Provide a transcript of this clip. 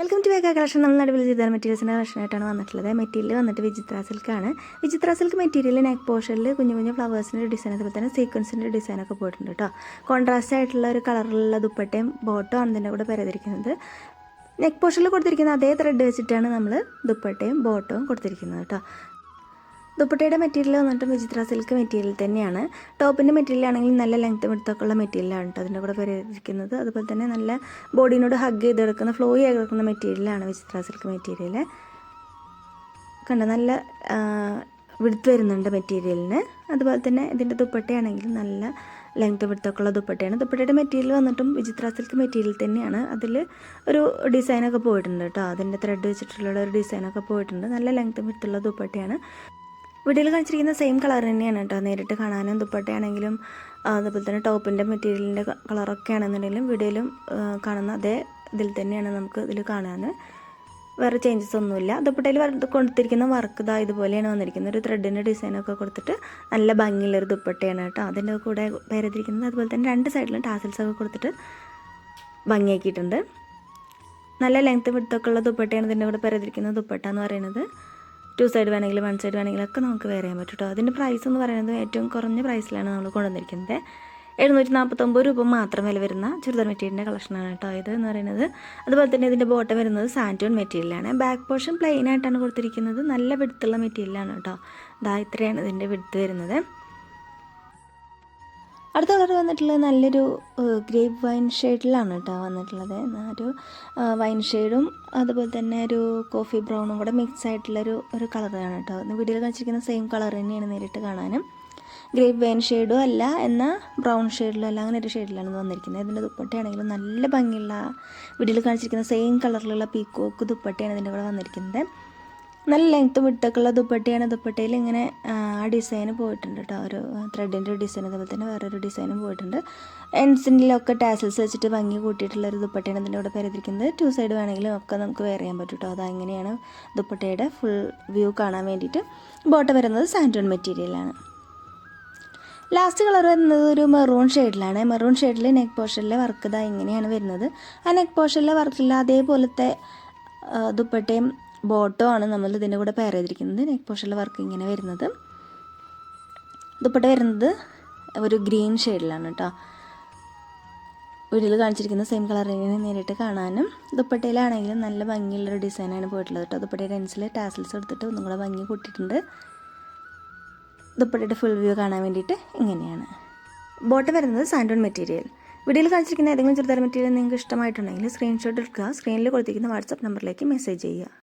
Welcome to വേഗ collection നമ്മൾ നടുവിൽ ചെയ്ത മെറ്റീരിയൽസിന്റെ കളക്ഷനായിട്ടാണ് വന്നിട്ടുള്ളത്. മെറ്റീരിയൽ വന്നിട്ട് വിചിത്ര സിൽക്കാണ് വിചിത്ര സിൽക്ക് മെറ്റീരിയൽ നെക്ക് പോർഷനിൽ കുഞ്ഞു കുഞ്ഞു ഫ്ലവേഴ്സിന്റെ ഡിസൈൻ അതുപോലെ തന്നെ സീക്വൻസിന്റെ ഡിസൈനൊക്കെ പോയിട്ടുണ്ട് കേട്ടോ കോൺട്രാസ്റ്റ് ആയിട്ടുള്ള ഒരു കളറുള്ള ദുപ്പട്ടയും ബോട്ടോ ആണ് ഇതിന്റെ കൂടെ പരതിരിക്കുന്നത് നെക്ക് പോർഷനിൽ കൊടുത്തിരിക്കുന്ന അതേ ത്രെഡ് വെച്ചിട്ടാണ് നമ്മൾ ദുപ്പട്ടയും ബോട്ടവും കൊടുത്തിരിക്കുന്നത് കേട്ടോ ദുപ്പട്ടയുടെ മെറ്റീരിയൽ വന്നിട്ട് വിചിത്ര സിൽക്ക് മെറ്റീരിയൽ തന്നെയാണ്. ടോപ്പിന്റെ മെറ്റീരിയൽ ആണെങ്കിൽ നല്ല ലെങ്ത് എടുത്തൊക്കെയുള്ള മെറ്റീരിയലാണ് കേട്ടോ അതിന്റെ കൂടെ പരിഹരിക്കുന്നത് അതുപോലെ തന്നെ നല്ല ബോഡിനോട് ഹഗ് ചെയ്ത് കിടക്കുന്ന ഫ്ലോ ചെയ്ത് കിടക്കുന്ന മെറ്റീരിയലാണ് വിചിത്ര സിൽക്ക് മെറ്റീരിയൽ. കണ്ട? നല്ല വിടുത്ത് വരുന്നുണ്ട് മെറ്റീരിയലിന്. അതുപോലെ തന്നെ ഇതിന്റെ ദുപ്പട്ടയാണെങ്കിൽ നല്ല ലെങ്ത് വിടുത്തൊക്കെയുള്ള ദുപ്പട്ടയാണ്. ദുപ്പട്ടയുടെ മെറ്റീരിയൽ വന്നിട്ടും വിചിത്ര സിൽക്ക് മെറ്റീരിയൽ തന്നെയാണ്. അതിൽ ഒരു ഡിസൈനൊക്കെ പോയിട്ടുണ്ട് കേട്ടോ അതിന്റെ ത്രെഡ് വെച്ചിട്ടുള്ള ഒരു ഡിസൈനൊക്കെ പോയിട്ടുണ്ട്. നല്ല ലെങ്ത് വിടുത്തുള്ള ദുപ്പട്ടയാണ്. വീഡിയോയിൽ കാണിച്ചിരിക്കുന്ന സെയിം കളർ തന്നെയാണ് കേട്ടോ. നേരിട്ട് കാണാനും ദുപ്പട്ടയാണെങ്കിലും അതുപോലെ തന്നെ ടോപ്പിന്റെ മെറ്റീരിയലിന്റെ കളറൊക്കെ ആണെന്നുണ്ടെങ്കിലും വീഡിയോയിലും കാണുന്ന അതേ ഇതിൽ തന്നെയാണ് നമുക്ക് ഇതിൽ കാണാൻ. വേറെ ചേഞ്ചസ് ഒന്നുമില്ല. ദുപ്പട്ടയിൽ കൊടുത്തിരിക്കുന്ന വർക്ക് ഇതാ ഇതുപോലെയാണ് വന്നിരിക്കുന്നത്. ഒരു ത്രെഡിന്റെ ഡിസൈനൊക്കെ കൊടുത്തിട്ട് നല്ല ഭംഗിയുള്ളൊരു ദുപ്പട്ടയാണ് കേട്ടോ. അതിന്റെ കൂടെ പേരെതിരിക്കുന്നത് അതുപോലെ തന്നെ രണ്ട് സൈഡിലും ടാസൽസൊക്കെ കൊടുത്തിട്ട് ഭംഗിയാക്കിയിട്ടുണ്ട്. നല്ല ലെങ്ത്ത് വിടുത്തൊക്കെ ഉള്ള ദുപ്പട്ടയാണ് ഇതിന്റെ കൂടെ പേരെതിരിക്കുന്ന ദുപ്പട്ട എന്ന് പറയുന്നത്. ടു സൈഡ് വേണമെങ്കിലും വൺ സൈഡ് വേണമെങ്കിലും ഒക്കെ നമുക്ക് വേറെ ചെയ്യാൻ പറ്റും കേട്ടോ അതിന്റെ പ്രൈസ് എന്ന് പറയുന്നത് ഏറ്റവും കുറഞ്ഞ പ്രൈസിലാണ് നമ്മൾ കൊണ്ടുവന്നിരിക്കുന്നത്. എഴുന്നൂറ്റി നാൽപ്പത്തൊമ്പത് രൂപ മാത്രം വില വരുന്ന ചുരിദാർ മെറ്റീരിയലിന്റെ കളക്ഷനാണ് കേട്ടോ ഇത് എന്ന് പറയുന്നത്. അതുപോലെ തന്നെ ഇതിന്റെ ബോട്ടം വരുന്നത് സാന്റോൺ മെറ്റീരിയലാണ് ബാക്ക് പോർഷൻ പ്ലെയിൻ ആയിട്ടാണ് കൊടുത്തിരിക്കുന്നത്. നല്ല വിടുത്തുള്ള മെറ്റീരിയലാണ് കേട്ടോ ദാ ഇത്രയാണ് ഇതിന്റെ വിടുത്ത് വരുന്നത്. അടുത്ത കളർ വന്നിട്ടുള്ളത് നല്ലൊരു ഗ്രേപ്പ് വൈൻ ഷെയ്ഡിലാണ് കേട്ടോ വന്നിട്ടുള്ളത്. ഒരു വൈൻ ഷെയ്ഡും അതുപോലെ തന്നെ ഒരു കോഫി ബ്രൗണും കൂടെ മിക്സ് ആയിട്ടുള്ളൊരു ഒരു കളറാണ് കേട്ടോ. വീഡിയോയിൽ കാണിച്ചിരിക്കുന്ന സെയിം കളർ തന്നെയാണ് നേരിട്ട് കാണാനും. ഗ്രേപ്പ് വൈൻ ഷെയ്ഡും അല്ല എന്നാൽ ബ്രൗൺ ഷെയ്ഡിലും അല്ല അങ്ങനെ ഒരു ഷെയ്ഡിലാണ് വന്നിരിക്കുന്നത്. ഇതിന്റെ ദുപ്പട്ടയാണെങ്കിലും നല്ല ഭംഗിയുള്ള വീഡിയോയിൽ കാണിച്ചിരിക്കുന്ന സെയിം കളറിലുള്ള പീക്കോക്ക് ദുപ്പട്ടയാണ് ഇതിന്റെ കൂടെ വന്നിരിക്കുന്നത്. നല്ല ലെങ്ത്ത് വിട്ടൊക്കെയുള്ള ദുപ്പട്ടയാണ്. ദുപ്പട്ടയിൽ ഇങ്ങനെ ആ ഡിസൈന് പോയിട്ടുണ്ട് കേട്ടോ ഒരു ത്രെഡിന്റെ ഡിസൈൻ അതുപോലെ തന്നെ വേറൊരു ഡിസൈനും പോയിട്ടുണ്ട്. എൻസിന്റെയിലൊക്കെ ടാസൽസ് വെച്ചിട്ട് ഭംഗി കൂട്ടിയിട്ടുള്ള ഒരു ദുപ്പട്ടയാണ് ഇതിന്റെ കൂടെ പരിധിക്കുന്നത് ടു സൈഡ് വേണമെങ്കിലും ഒക്കെ നമുക്ക് വെയർ ചെയ്യാൻ പറ്റും കേട്ടോ അതങ്ങനെയാണ് ദുപ്പട്ടയുടെ ഫുൾ വ്യൂ കാണാൻ വേണ്ടിയിട്ട് ബോട്ടം വരുന്നത് സാൻഡോൺ മെറ്റീരിയലാണ് ലാസ്റ്റ് കളർ വരുന്നത് ഒരു മെറൂൺ ഷെയ്ഡിലാണ് മെറൂൺ ഷെയ്ഡിൽ നെക്ക് പോർഷനിലെ വർക്ക് ഇതാ ഇങ്ങനെയാണ് വരുന്നത്. ആ നെക്ക് പോർഷനിലെ വർക്കില്ല അതേപോലത്തെ ദുപ്പട്ടയും ബോട്ടോ ആണ് നമ്മൾ ഇതിന്റെ കൂടെ പെയർ ചെയ്തിരിക്കുന്നത്. നെക്ക് പോർഷനിലെ വർക്ക് ഇങ്ങനെ വരുന്നത്. ദുപ്പട്ട വരുന്നത് ഒരു ഗ്രീൻ ഷെയ്ഡിലാണ് കേട്ടോ. വീട്ടിൽ കാണിച്ചിരിക്കുന്ന സെയിം കളർ തന്നെ നേരിട്ട് കാണാനും ദുപ്പട്ടയിലാണെങ്കിലും നല്ല ഭംഗിയുള്ളൊരു ഡിസൈനാണ് പോയിട്ടുള്ളത് കേട്ടോ. ദുപ്പട്ടയുടെ എൻസിൽ ടാസൽസ് എടുത്തിട്ട് ഒന്നും കൂടെ ഭംഗി കൂട്ടിയിട്ടുണ്ട്. ദുപ്പട്ടയുടെ ഫുൾ വ്യൂ കാണാൻ വേണ്ടിയിട്ട് ഇങ്ങനെയാണ്. ബോട്ടം വരുന്നത് സാൻഡോൺ മെറ്റീരിയൽ. വീഡിയോയിൽ കാണിച്ചിരിക്കുന്ന ഏതെങ്കിലും ചെറുതരം മെറ്റീരിയൽ നിങ്ങൾക്ക് ഇഷ്ടമായിട്ടുണ്ടെങ്കിൽ സ്ക്രീൻഷോട്ട് എടുക്കുക. സ്ക്രീനിൽ കൊടുത്തിരിക്കുന്ന വാട്സപ്പ് നമ്പറിലേക്ക് മെസ്സേജ് ചെയ്യുക.